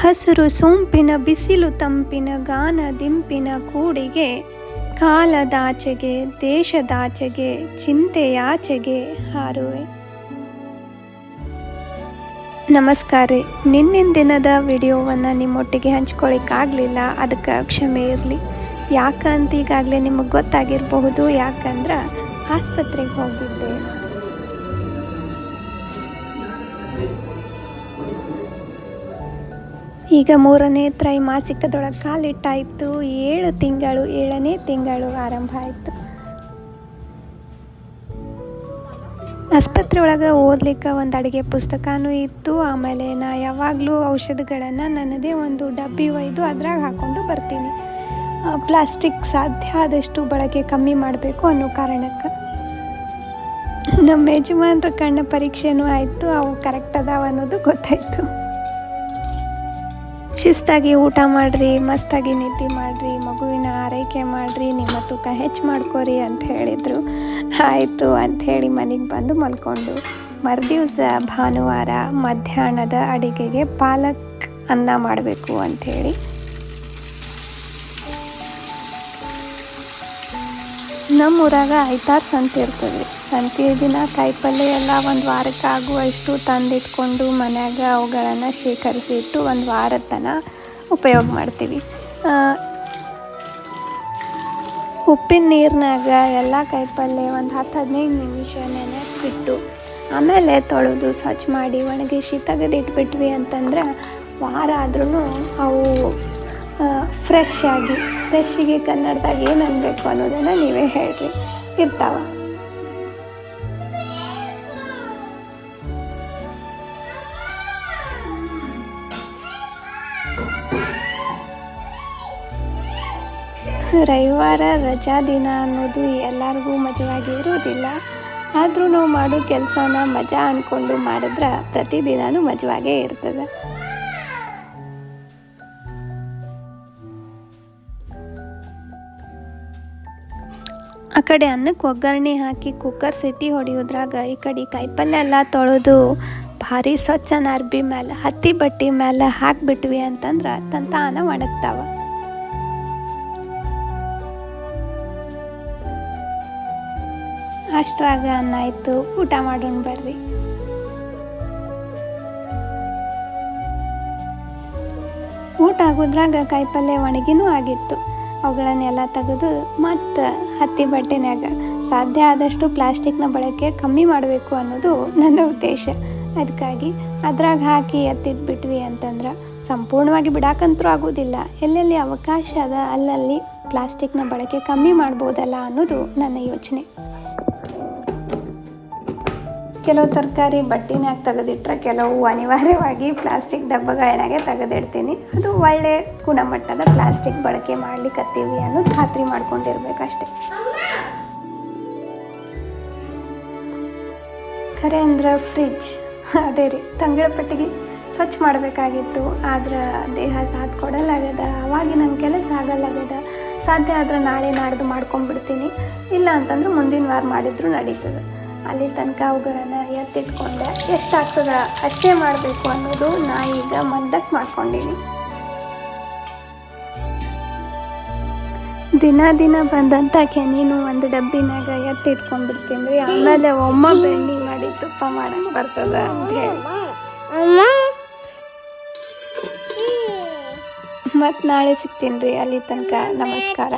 ಹಸಿರು ಸೊಂಪಿನ ಬಿಸಿಲು ತಂಪಿನ ಗಾನ ದಿಂಪಿನ ಕೂಡಿಗೆ, ಕಾಲದಾಚೆಗೆ, ದೇಶದಾಚೆಗೆ, ಚಿಂತೆಯಾಚೆಗೆ ಹಾರುವೆ. ನಮಸ್ಕಾರ ನಿನ್ನಿನ ದಿನದ ವಿಡಿಯೋವನ್ನು ನಿಮ್ಮೊಟ್ಟಿಗೆ ಹಂಚ್ಕೊಳ್ಳಿಕ್ಕಾಗಲಿಲ್ಲ ಅದಕ್ಕೆ ಕ್ಷಮೆ ಇರಲಿ. ಯಾಕಂತ ಈಗಾಗಲೇ ನಿಮಗೆ ಗೊತ್ತಾಗಿರಬಹುದು, ಯಾಕಂದ್ರೆ ಆಸ್ಪತ್ರೆಗೆ ಹೋಗಿದ್ದೆ. ಈಗ ಮೂರನೇ ತ್ರೈಮಾಸಿಕದೊಳಗೆ ಕಾಲಿಟ್ಟಾಯಿತು. ಏಳು ತಿಂಗಳು, ಏಳನೇ ತಿಂಗಳು ಆರಂಭ ಆಯಿತು. ಆಸ್ಪತ್ರೆ ಒಳಗೆ ಓದ್ಲಿಕ್ಕೆ ಒಂದು ಅಡುಗೆ ಪುಸ್ತಕನೂ ಇತ್ತು. ಆಮೇಲೆ ನಾ ಯಾವಾಗಲೂ ಔಷಧಿಗಳನ್ನು ನನ್ನದೇ ಒಂದು ಡಬ್ಬಿ ಒಯ್ದು ಅದ್ರಾಗ ಹಾಕ್ಕೊಂಡು ಬರ್ತೀನಿ. ಪ್ಲಾಸ್ಟಿಕ್ ಸಾಧ್ಯ ಆದಷ್ಟು ಬಳಕೆ ಕಮ್ಮಿ ಮಾಡಬೇಕು ಅನ್ನೋ ಕಾರಣಕ್ಕೆ. ನಮ್ಮ ಯಜಮಾನ್ರ ಕಣ್ಣ ಪರೀಕ್ಷೆನೂ ಆಯಿತು. ಅವು ಕರೆಕ್ಟ್ ಅದಾವ ಅನ್ನೋದು ಗೊತ್ತಾಯಿತು. ಶಿಸ್ತಾಗಿ ಊಟ ಮಾಡಿರಿ, ಮಸ್ತಾಗಿ ನಿದ್ದೆ ಮಾಡಿರಿ, ಮಗುವಿನ ಆರೈಕೆ ಮಾಡಿರಿ, ನಿಮ್ಮ ತೂಕ ಹೆಚ್ಚು ಮಾಡ್ಕೋರಿ ಅಂತ ಹೇಳಿದರು. ಆಯಿತು ಅಂಥೇಳಿ ಮನೆಗೆ ಬಂದು ಮಲ್ಕೊಂಡು ಮರುದಿವಸ ಭಾನುವಾರ ಮಧ್ಯಾಹ್ನದ ಅಡಿಗೆಗೆ ಪಾಲಕ್ ಅನ್ನ ಮಾಡಬೇಕು ಅಂಥೇಳಿ ನಮ್ಮ ಊರಾಗ ಐತಾರು ಸಂತೆ ಇರ್ತದೆ ರೀ ಸಂತೆ ದಿನ ಕಾಯಿಪಲ್ಯ ಎಲ್ಲ ಒಂದು ವಾರಕ್ಕೆ ಆಗುವಷ್ಟು ತಂದಿಟ್ಕೊಂಡು ಮನ್ಯಾಗ ಅವುಗಳನ್ನು ಶೇಖರಿಸಿ ಇಟ್ಟು ಒಂದು ವಾರ ತನಕ ಉಪಯೋಗ ಮಾಡ್ತೀವಿ. ಉಪ್ಪಿನ ನೀರಿನಾಗ ಎಲ್ಲ ಕಾಯಿಪಲ್ಯ ಒಂದು ಹತ್ತು ಹದಿನೈದು ನಿಮಿಷ ನೆನೆಬಿಟ್ಟು ಆಮೇಲೆ ತೊಳೆದು ಸ್ವಚ್ಛ ಮಾಡಿ ಒಣಗಿಸಿ ತೆಗೆದಿಟ್ಬಿಟ್ವಿ ಅಂತಂದ್ರೆ ವಾರ ಆದ್ರೂ ಅವು ಫ್ರೆಶ್ ಆಗಿ ಫ್ರೆಶ್ಶಿಗೆ ಕನ್ನಡದಾಗ ಏನು ಅನ್ಬೇಕು ಅನ್ನೋದನ್ನು ನೀವೇ ಹೇಳ್ರಿ. ಇರ್ತಾವ. ರವಿವಾರ ರಜಾ ದಿನ ಅನ್ನೋದು ಎಲ್ಲರಿಗೂ ಮಜವಾಗಿ ಇರೋದಿಲ್ಲ. ಆದರೂ ನಾವು ಮಾಡೋ ಕೆಲಸನ ಮಜಾ ಅಂದ್ಕೊಂಡು ಮಾಡಿದ್ರೆ ಪ್ರತಿದಿನವೂ ಮಜವಾಗೇ ಇರ್ತದೆ. ಆ ಕಡೆ ಅನ್ನಕ್ಕೆ ಒಗ್ಗರಣೆ ಹಾಕಿ ಕುಕ್ಕರ್ ಸಿಟಿ ಹೊಡೆಯೋದ್ರಾಗ ಈ ಕಡೆ ಕಾಯಿಪಲ್ಯ ಎಲ್ಲ ತೊಳೆದು ಭಾರಿ ಸ್ವಚ್ಛನ ಅರ್ಬಿ ಮೇಲೆ ಹತ್ತಿ ಬಟ್ಟೆ ಮೇಲೆ ಹಾಕ್ಬಿಟ್ವಿ ಅಂತಂದ್ರೆ ತಂತಾನ ಒಣಗ್ತಾವ. ಅಷ್ಟ್ರಾಗ ಆಯಿತು, ಊಟ ಮಾಡೋಣ ಬರ್ರಿ. ಊಟ ಆಗೋದ್ರಾಗ ಕಾಯಿಪಲ್ಯ ಒಣಗಿನೂ ಆಗಿತ್ತು. ಅವುಗಳನ್ನೆಲ್ಲ ತೆಗೆದು ಮತ್ತು ಹತ್ತಿ ಬಟ್ಟೆನ್ಯಾಗ ಸಾಧ್ಯ ಆದಷ್ಟು ಪ್ಲಾಸ್ಟಿಕ್ನ ಬಳಕೆ ಕಮ್ಮಿ ಮಾಡಬೇಕು ಅನ್ನೋದು ನನ್ನ ಉದ್ದೇಶ. ಅದಕ್ಕಾಗಿ ಅದ್ರಾಗ ಹಾಕಿ ಎತ್ತಿಟ್ಬಿಟ್ವಿ ಅಂತಂದ್ರೆ ಸಂಪೂರ್ಣವಾಗಿ ಬಿಡಾಕಂತರೂ ಆಗೋದಿಲ್ಲ. ಎಲ್ಲೆಲ್ಲಿ ಅವಕಾಶ ಅದ ಅಲ್ಲಲ್ಲಿ ಪ್ಲಾಸ್ಟಿಕ್ನ ಬಳಕೆ ಕಮ್ಮಿ ಮಾಡ್ಬೋದಲ್ಲ ಅನ್ನೋದು ನನ್ನ ಯೋಚನೆ. ಕೆಲವು ತರಕಾರಿ ಬಟ್ಟಿನಾಗ ತೆಗೆದಿಟ್ರೆ ಕೆಲವು ಅನಿವಾರ್ಯವಾಗಿ ಪ್ಲಾಸ್ಟಿಕ್ ಡಬ್ಬಗಳನ್ನಾಗೆ ತೆಗೆದಿಡ್ತೀನಿ. ಅದು ಒಳ್ಳೆ ಗುಣಮಟ್ಟದ ಪ್ಲಾಸ್ಟಿಕ್ ಬಳಕೆ ಮಾಡ್ಲಿಕ್ಕತ್ತೀವಿ ಅನ್ನೋದು ಖಾತ್ರಿ ಮಾಡ್ಕೊಂಡಿರ್ಬೇಕಷ್ಟೆ. ಖರೆ ಅಂದ್ರೆ ಫ್ರಿಜ್. ಅದೇ ರೀ, ತಂಗಳ ಪಟ್ಟಿಗೆ ಸ್ವಚ್ಛ ಮಾಡಬೇಕಾಗಿತ್ತು. ಆದ್ರೆ ದೇಹ ಸಾಥ್ ಕೊಡಲಾಗದ ಅವಾಗ ನನ್ನ ಕೆಲಸ ಆಗಲ್ಲಾಗದ ಸಾಧ್ಯ ಆದ್ರೆ ನಾಳೆ ನಾಡ್ದು ಮಾಡ್ಕೊಂಡ್ಬಿಡ್ತೀನಿ ಇಲ್ಲ ಅಂತಂದ್ರೆ ಮುಂದಿನ ವಾರ ಮಾಡಿದ್ರು ನಡೀತದೆ. ಅಲ್ಲಿ ತನಕ ಅವುಗಳನ್ನು ಎತ್ತಿಟ್ಕೊಂಡೆ. ಎಷ್ಟಾಗ್ತದ, ಅಷ್ಟೇ ಮಾಡಬೇಕು ಅನ್ನೋದು ನಾ ಈಗ ಮಂದಕ್ಕೆ ಮಾಡ್ಕೊಂಡೀನಿ. ದಿನ ದಿನ ಬಂದಂಥ ಕೆನೀನು ಒಂದು ಡಬ್ಬಿನಾಗ ಎತ್ತಿಟ್ಕೊಂಡ್ಬಿಡ್ತೀನಿ ರೀ ಆಮೇಲೆ ಒಮ್ಮ ಬೆಣ್ಣೆ ಮಾಡಿ ತುಪ್ಪ ಮಾಡಕ್ಕೆ ಬರ್ತದ ಅಂತ ಹೇಳಿ. ಮತ್ತು ನಾಳೆ ಸಿಗ್ತೀನಿ ರೀ ಅಲ್ಲಿ ತನಕ. ನಮಸ್ಕಾರ.